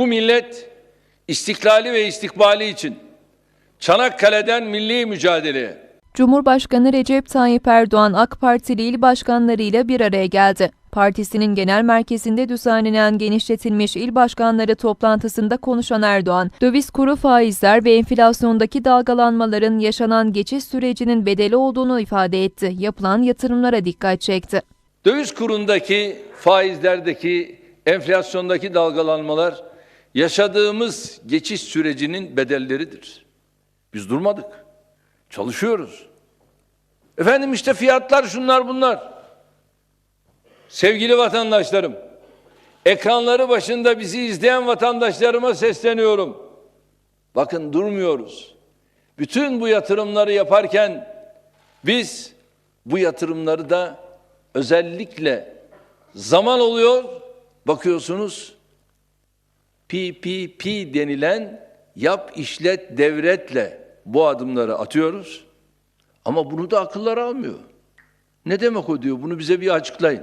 Bu millet istiklali ve istikbali için Çanakkale'den milli mücadeleye, Cumhurbaşkanı Recep Tayyip Erdoğan AK Partili il başkanlarıyla bir araya geldi. Partisinin genel merkezinde düzenlenen genişletilmiş il başkanları toplantısında konuşan Erdoğan, döviz kuru faizler ve enflasyondaki dalgalanmaların yaşanan geçiş sürecinin bedeli olduğunu ifade etti. Yapılan yatırımlara dikkat çekti. döviz kurundaki faizlerdeki enflasyondaki dalgalanmalar yaşadığımız geçiş sürecinin bedelleridir. Biz durmadık. Çalışıyoruz. Efendim işte fiyatlar şunlar bunlar. Sevgili vatandaşlarım, ekranları başında bizi izleyen vatandaşlarıma sesleniyorum. Bakın durmuyoruz. Bütün bu yatırımları yaparken biz bu yatırımları da özellikle zaman oluyor. Bakıyorsunuz PPP denilen yap işlet devretle bu adımları atıyoruz. Ama bunu da akıllar almıyor. Ne demek o diyor? Bunu bize bir açıklayın.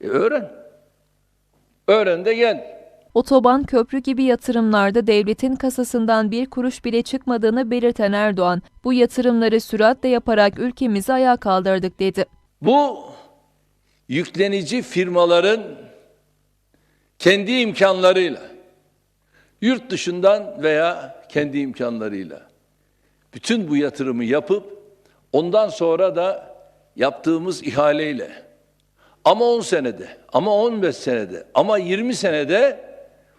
E öğren. Öğren de gel. Otoban, köprü gibi yatırımlarda devletin kasasından bir kuruş bile çıkmadığını belirten Erdoğan, bu yatırımları süratle yaparak ülkemizi ayağa kaldırdık dedi. Bu yüklenici firmaların kendi imkanlarıyla yurt dışından veya kendi imkanlarıyla bütün bu yatırımı yapıp ondan sonra da yaptığımız ihaleyle ama 10 senede ama 15 senede ama 20 senede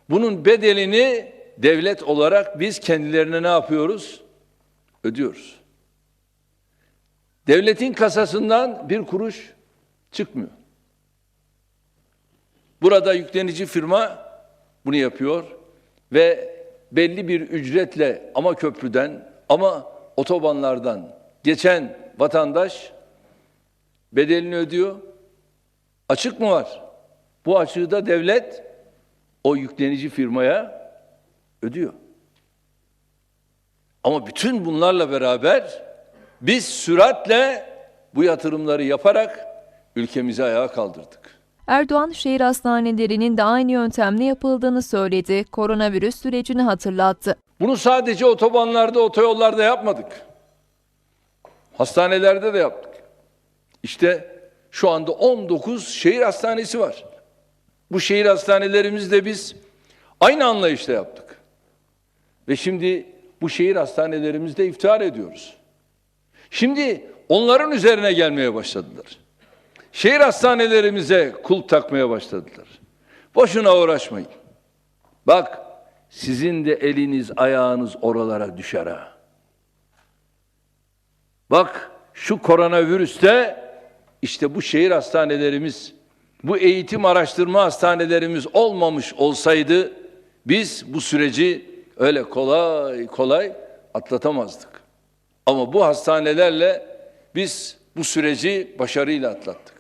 bunun bedelini devlet olarak biz kendilerine ne yapıyoruz? Ödüyoruz. Devletin kasasından bir kuruş çıkmıyor. Burada yüklenici firma bunu yapıyor ve belli bir ücretle ama köprüden ama otobanlardan geçen vatandaş bedelini ödüyor. Açık mı var? Bu açığı da devlet o yüklenici firmaya ödüyor. Ama bütün bunlarla beraber biz süratle bu yatırımları yaparak ülkemizi ayağa kaldırdık. Erdoğan, şehir hastanelerinin de aynı yöntemle yapıldığını söyledi. Koronavirüs sürecini hatırlattı. Bunu sadece otobanlarda, otoyollarda yapmadık. Hastanelerde de yaptık. İşte şu anda 19 şehir hastanesi var. Bu şehir hastanelerimizde biz aynı anlayışla yaptık. Ve şimdi bu şehir hastanelerimizde iftihar ediyoruz. Şimdi onların üzerine gelmeye başladılar. Şehir hastanelerimize kulp takmaya başladılar. Boşuna uğraşmayın. Bak sizin de eliniz ayağınız oralara düşer ha. Bak şu koronavirüste işte bu şehir hastanelerimiz, bu eğitim araştırma hastanelerimiz olmamış olsaydı biz bu süreci öyle kolay kolay atlatamazdık. Ama bu hastanelerle biz bu süreci başarıyla atlattık.